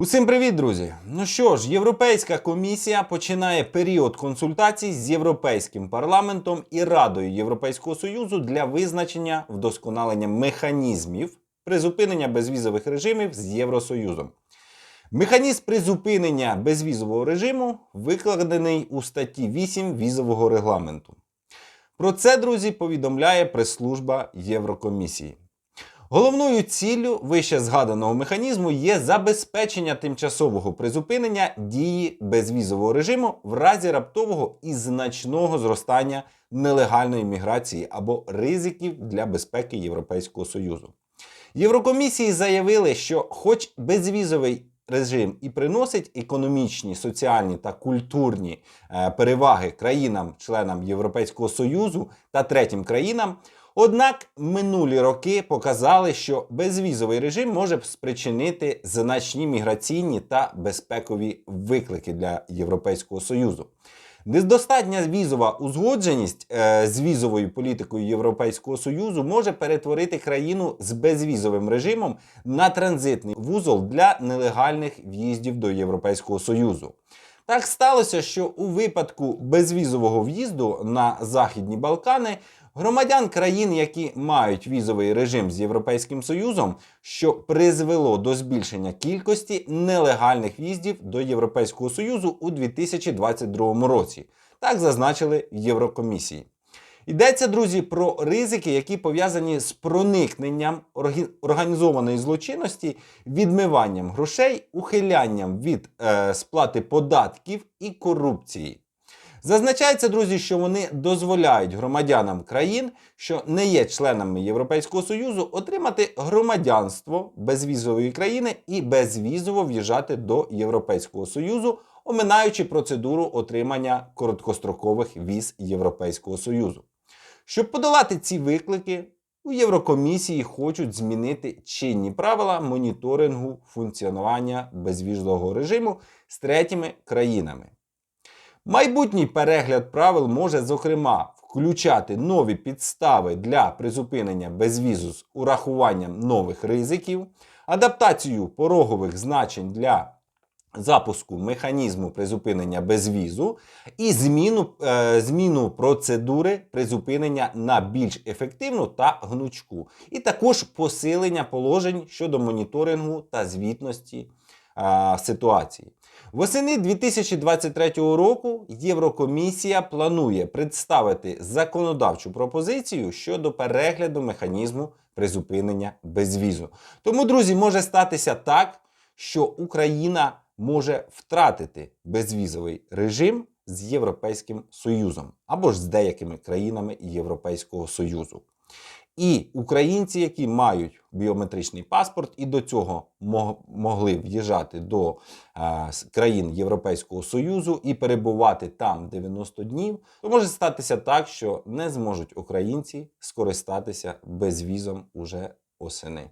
Усім привіт, друзі! Ну що ж, Європейська комісія починає період консультацій з Європейським парламентом і Радою Європейського Союзу для визначення вдосконалення механізмів призупинення безвізових режимів з Євросоюзом. Механізм призупинення безвізового режиму викладений у статті 8 візового регламенту. Про це, друзі, повідомляє прес-служба Єврокомісії. Головною ціллю вище згаданого механізму є забезпечення тимчасового призупинення дії безвізового режиму в разі раптового і значного зростання нелегальної міграції або ризиків для безпеки Європейського Союзу. Єврокомісії заявили, що, хоч безвізовий режим і приносить економічні, соціальні та культурні е, переваги країнам-членам Європейського Союзу та третім країнам, Однак минулі роки показали, що безвізовий режим може спричинити значні міграційні та безпекові виклики для Європейського Союзу. Недостатня візова узгодженість е, з візовою політикою Європейського Союзу може перетворити країну з безвізовим режимом на транзитний вузол для нелегальних в'їздів до Європейського Союзу. Так сталося, що у випадку безвізового в'їзду на Західні Балкани громадян країн, які мають візовий режим з Європейським Союзом, що призвело до збільшення кількості нелегальних в'їздів до Європейського Союзу у 2022 році. Так зазначили в Єврокомісії. Йдеться, друзі, про ризики, які пов'язані з проникненням організованої злочинності, відмиванням грошей, ухилянням від е, сплати податків і корупції. Зазначається, друзі, що вони дозволяють громадянам країн, що не є членами Європейського Союзу, отримати громадянство безвізової країни і безвізово в'їжджати до Європейського Союзу, оминаючи процедуру отримання короткострокових віз Європейського Союзу. Щоб подолати ці виклики, у Єврокомісії хочуть змінити чинні правила моніторингу функціонування безвізового режиму з третіми країнами. Майбутній перегляд правил може, зокрема, включати нові підстави для призупинення безвізу з урахуванням нових ризиків, адаптацію порогових значень для запуску механізму призупинення безвізу і зміну, е, зміну процедури призупинення на більш ефективну та гнучку, і також посилення положень щодо моніторингу та звітності е, ситуації. Восени 2023 року Єврокомісія планує представити законодавчу пропозицію щодо перегляду механізму призупинення безвізу. Тому, друзі, може статися так, що Україна може втратити безвізовий режим з Європейським Союзом або ж з деякими країнами Європейського Союзу. І українці, які мають біометричний паспорт і до цього могли в'їжджати до е, країн Європейського Союзу і перебувати там 90 днів, то може статися так, що не зможуть українці скористатися безвізом уже осени.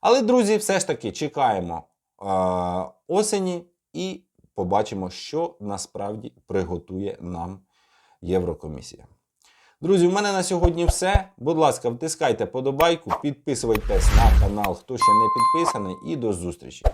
Але, друзі, все ж таки чекаємо осені і побачимо, що насправді приготує нам Єврокомісія. Друзі, у мене на сьогодні все. Будь ласка, втискайте подобайку, підписуйтесь на канал, хто ще не підписаний, і до зустрічі.